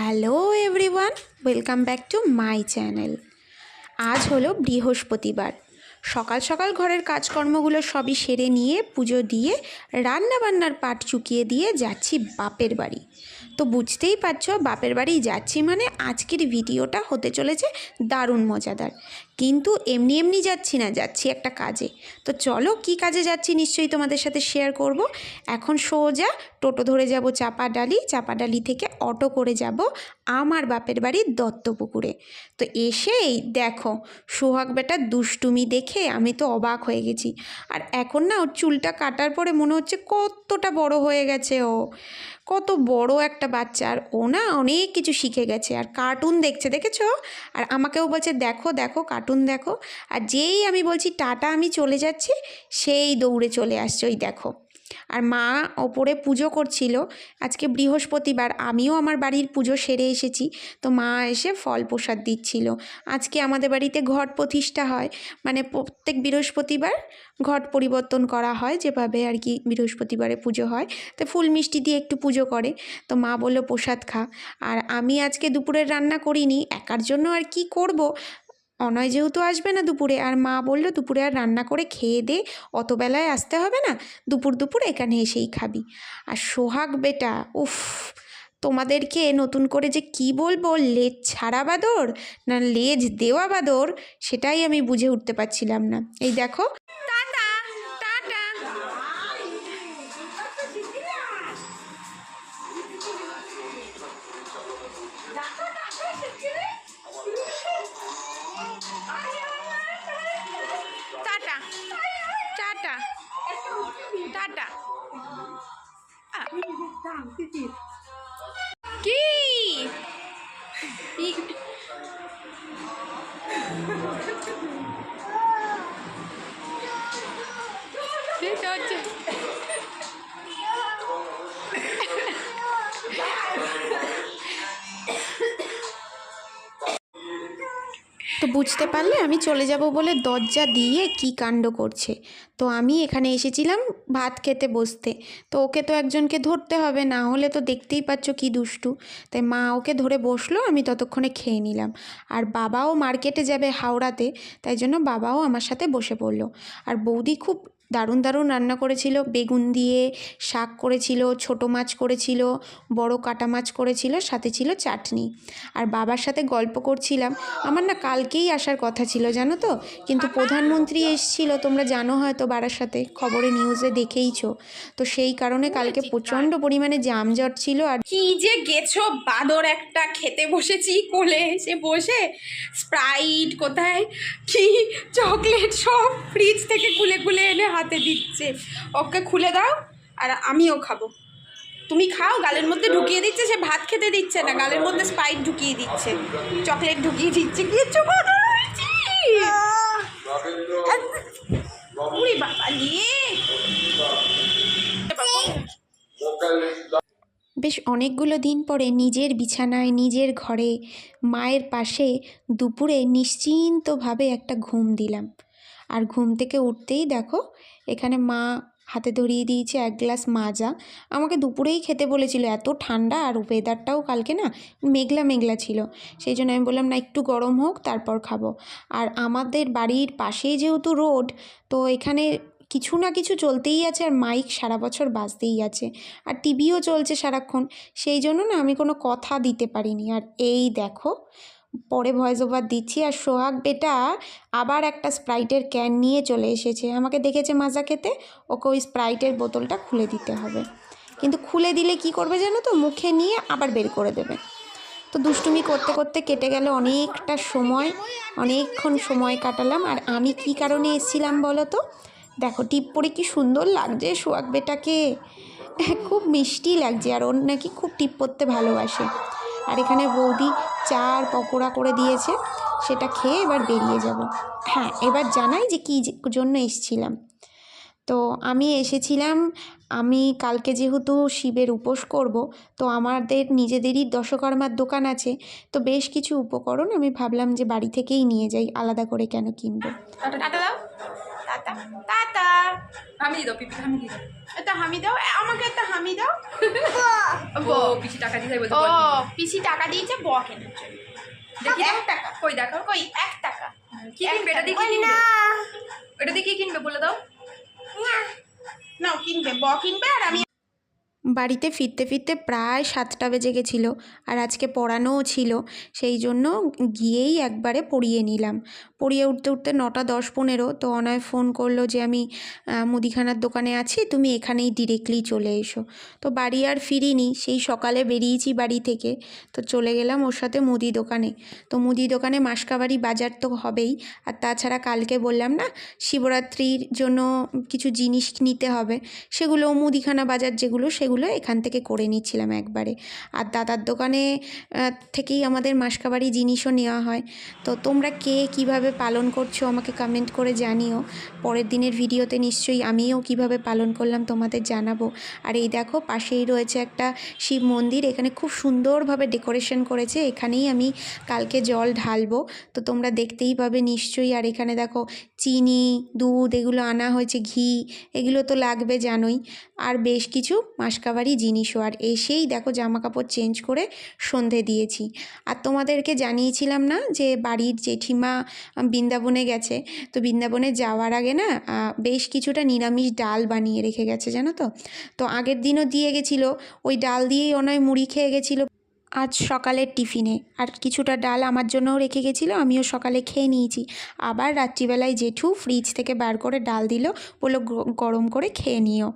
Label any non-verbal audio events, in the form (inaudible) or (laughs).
Hello everyone welcome back to my channel. আজ হলো বৃহস্পতিবার। সকাল সকাল ঘরের কাজকর্মগুলো সবই সেরে নিয়ে পুজো দিয়ে রান্না বান্নার পাট চুকিয়ে দিয়ে যাচ্ছি বাপের বাড়ি। তো বুঝতেই পারছ, বাপের বাড়ি যাচ্ছি মানে আজকের ভিডিওটা হতে চলেছে দারুণ মজাদার। কিন্তু এমনি এমনি যাচ্ছি না, যাচ্ছি একটা কাজে। তো চলো কি কাজে যাচ্ছি নিশ্চয়ই তোমাদের সাথে শেয়ার করব। এখন সোজা টোটো ধরে যাব চাপাডালি চাপাডালি থেকে অটো করে যাব আমার বাপের বাড়ির দত্তপুকুরে। তো এসেই দেখো, সোহাগ বেটার দুষ্টুমি দেখে আমি তো অবাক হয়ে গেছি। আর এখন না ওর চুলটা কাটার পরে মনে হচ্ছে কতটা বড় হয়ে গেছে ও। কত বড় একটা বাচ্চা। আর ও না অনেক কিছু শিখে গেছে। আর কার্টুন দেখছে, দেখেছ? আর আমাকেও বলছে, দেখো দেখো কার্টুন দেখো। আর যেই আমি বলছি, টাটা, আমি চলে যাচ্ছি, সেই দৌড়ে চলে আসছে, ওই দেখো। আর মা ওপরে পুজো করছিল। আজকে বৃহস্পতিবার আমিও আমার বাড়ির পুজো সেরে এসেছি। তো মা এসে ফল প্রসাদ দিচ্ছিল। আজকে আমাদের বাড়িতে ঘট প্রতিষ্ঠা হয়। মানে প্রত্যেক বৃহস্পতিবার ঘট পরিবর্তন করা হয়, যেভাবে আর কি বৃহস্পতিবারে পুজো হয়। তো ফুল মিষ্টি দিয়ে একটু পুজো করে। তো মা বলল, প্রসাদ খা। আর আমি আজকে দুপুরের রান্না করিনি। একার জন্য আর কি করব? অনয় যেহেতু আসবে না দুপুরে, আর মা বলল দুপুরে আর রান্না করে খেয়ে দে, অত বেলায় আসতে হবে না, দুপুর দুপুর এখানে এসেই খাবি। আর সোহাগ বেটা, উফ, তোমাদেরকে নতুন করে যে কি বলব, লেজ ছাড়া বাদর না লেজ দেওয়া বাদর, সেটাই আমি বুঝে উঠতে পারছিলাম না। এই দেখো। কি তো বুঝতে পারলে আমি চলে যাব বলে দরজা দিয়ে কি কাণ্ড করছে। তো আমি এখানে এসেছিলাম ভাত খেতে বসতে। তো ওকে তো একজনকে ধরতে হবে, না হলে তো দেখতেই পাচ্ছ কি দুষ্টু। তাই মা ওকে ধরে বসল, আমি ততক্ষণে খেয়ে নিলাম। আর বাবাও মার্কেটে যাবে হাওড়াতে, তাই জন্য বাবাও আমার সাথে বসে পড়ল। আর বৌদি খুব দারুণ দারুণ রান্না করেছিল। বেগুন দিয়ে শাক করেছিল ছোট মাছ করেছিল বড় কাটা মাছ করেছিল সাথে ছিল চাটনি। আর বাবার সাথে গল্প করছিলাম। আমার না কালকেই আসার কথা ছিল জানো তো? কিন্তু প্রধানমন্ত্রী এসছিল তোমরা জানো হয়তো বাড়ার সাথে খবরে নিউজে দেখেইছো। তো সেই কারণে কালকে প্রচণ্ড পরিমাণে জামজট ছিল আর কি যে গেছো বাদর একটা খেতে বসেছি কোলে এসে বসে স্প্রাইট কোথায় কি চকলেট সব ফ্রিজ থেকে খুলে খুলে এনে হাতে দিচ্ছে। ওকে খুলে দাও আর আমিও খাব। তুমি খাও, গালের মধ্যে ঢুকিয়ে দিচ্ছে, সে ভাত খেতে দিচ্ছে না। গালের মধ্যে স্প্রাইট ঢুকিয়ে দিচ্ছে। চকলেট ঢুকিয়ে দিচ্ছে। নিয়ে বেশ অনেকগুলো দিন পরে নিজের বিছানায়, নিজের ঘরে মায়ের পাশে দুপুরে নিশ্চিন্তভাবে একটা ঘুম দিলাম। আর ঘুম থেকে উঠতেই দেখো, এখানে মা হাতে ধরিয়ে দিয়েছে এক গ্লাস মাজা। আমাকে দুপুরেই খেতে বলেছিল, এত ঠান্ডা আর ওয়েদারটাও কালকে না মেঘলা মেঘলা ছিল। সেই জন্য আমি বললাম, না, একটু গরম হোক, তারপর খাব। আর আমাদের বাড়ির পাশেই যেহেতু রোড, তো এখানে কিছু না কিছু চলতেই আছে আর মাইক সারা বছর বাজতেই আছে। আর টিভিও চলছে সারাক্ষণ। সেই জন্য না আমি কোনো কথা দিতে পারিনি। আর এই দেখো পরে ভয়েস ওভার দিচ্ছি আর সোহাগ বেটা আবার একটা স্প্রাইটের ক্যান নিয়ে চলে এসেছে। আমাকে দেখেছে মাজা খেতে, ওকে ওই স্প্রাইটের বোতলটা খুলে দিতে হবে। কিন্তু খুলে দিলে কি করবে জানো তো? মুখে নিয়ে আবার বের করে দেবে। তো দুষ্টুমি করতে করতে কেটে গেল অনেকটা সময়, অনেকক্ষণ সময় কাটালাম। আর আমি কি কারণে এসেছিলাম বলো তো? দেখো, টিপ পরে কি সুন্দর লাগছে সোহাগ বেটাকে। খুব মিষ্টি লাগছে আর ওর নাকি খুব টিপ পরতে ভালোবাসে। আর এখানে বৌদি চা আর পকোড়া করে দিয়েছে, সেটা খেয়ে এবার বেরিয়ে যাব। হ্যাঁ এবার জানাই যে কী জন্য এসেছিলাম। তো আমি এসেছিলাম, আমি কালকে যেহেতু শিবের উপোস করব, তো আমাদের নিজেদেরই দশকর্মার দোকান আছে, তো বেশ কিছু উপকরণ আমি ভাবলাম যে বাড়ি থেকেই নিয়ে যাই, আলাদা করে কেন কিনবো। টাটা হামি দাও পিপি হামি দাও। একটা হামি দাও আমাকে একটা হামি দাও। (laughs) ও পিসি টাকা দিয়ে বলতে ও পিসি টাকা দিয়েছে ব কেনার জন্য। দেখি এক টাকা। কই দেখো কই এক টাকা। কি কিনবে? এটা দিয়ে কিনবে? এটা দিয়ে কি কিনবে? বলে দাও। নাও কিনবে। ব কিনবে আর আমি বাড়িতে ফিরতে ফিরতে প্রায় সাতটা বেজে গেছিল আর আজকে পড়ানোও ছিল, সেই জন্য গিয়েই একবারে পড়িয়ে নিলাম। পড়িয়ে উঠতে উঠতে নটা দশ পনেরো তো অনয় ফোন করল যে, আমি মুদিখানার দোকানে আছি, তুমি এখানেই ডিরেক্টলি চলে এসো। তো বাড়ি আর ফিরিনি, সেই সকালে বেরিয়েছি বাড়ি থেকে, তো চলে গেলাম ওর সাথে মুদি দোকানে। তো মুদি দোকানে মাসকাবাড়ি বাজার তো হবেই, আর তাছাড়া কালকে বললাম না, শিবরাত্রির জন্য কিছু জিনিস নিতে হবে সেগুলো মুদিখানা বাজার যেগুলো, সেগুলো এখান থেকে করে নিচ্ছিলাম একবারে। আর দাদার দোকানে থেকেই আমাদের মাসকাবাড়ি জিনিসও নেওয়া হয়। তো তোমরা কে কীভাবে পালন করছ আমাকে কমেন্ট করে জানিও। পরের দিনের ভিডিওতে নিশ্চয়ই আমিও কীভাবে পালন করলাম তোমাদের জানাব। আর এই দেখো পাশেই রয়েছে একটা শিব মন্দির, এখানে খুব সুন্দরভাবে ডেকোরেশন করেছে। এখানেই আমি কালকে জল ঢালবো। তো তোমরা দেখতেই পাবে নিশ্চয়ই। আর এখানে দেখো চিনি, দুধ, এগুলো আনা হয়েছে, ঘি, এগুলো তো লাগবে জানোই। আর বেশ কিছু মাসকাবারি জিনিসও। আর এসেই দেখো জামা কাপড় চেঞ্জ করে সন্ধে দিয়েছি। আর তোমাদেরকে জানিয়েছিলাম না যে বাড়ির জেঠিমা বৃন্দাবনে গেছে? তো বৃন্দাবনে যাওয়ার আগে না বেশ কিছুটা নিরামিষ ডাল বানিয়ে রেখে গেছে, জানো তো? তো আগের দিনও দিয়ে গেছিল, ওই ডাল দিয়েই অনয় মুড়ি খেয়ে গেছিল। আজ সকালের টিফিনে, আর কিছুটা ডাল আমার জন্যও রেখে গেছিল, আমিও সকালে খেয়ে নিয়েছি। আবার রাত্রিবেলায় জেঠু ফ্রিজ থেকে বার করে ডাল দিল, বলল গরম করে খেয়ে নিও।